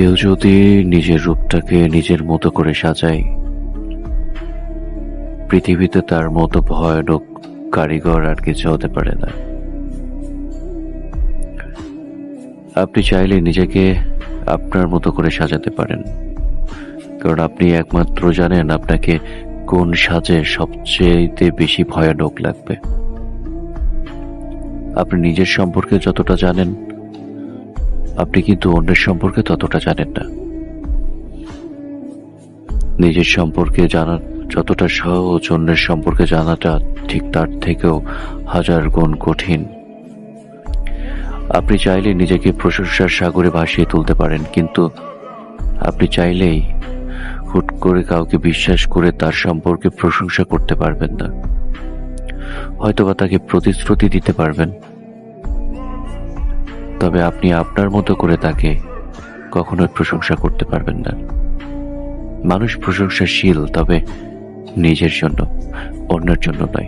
কেউ যদি নিজের রূপটাকে নিজের মতো করে সাজায়, পৃথিবীতে তার মতো ভয়ানক কারিগর আর কিছু হতে পারে না। আপনি চাইলে নিজেকে আপনার মতো করে সাজাতে পারেন, কারণ আপনি একমাত্র জানেন আপনাকে কোন সাজে সবচেয়ে বেশি ভয়ানক লাগবে। আপনি নিজের সম্পর্কে যতটা জানেন আপনি কিন্তু অন্যের সম্পর্কে ততটা জানেন না। নিজের সম্পর্কে জানা যতটা সহজ, অন্যের সম্পর্কে জানাটা ঠিক তার থেকেও হাজার গুণ কঠিন। আপনি চাইলে নিজেকে প্রশংসার সাগরে ভাসিয়ে তুলতে পারেন, কিন্তু আপনি চাইলেই হুট করে কাউকে বিশ্বাস করে তার সম্পর্কে প্রশংসা করতে পারবেন না। হয়তোবা তাকে প্রতিশ্রুতি দিতে পারবেন তবে আপনি আপনার মতো করে তাকে কখনোই প্রশংসা করতে পারবেন না। মানুষ প্রশংসাশীল, তবে নিজের জন্য, অন্যের জন্য নয়।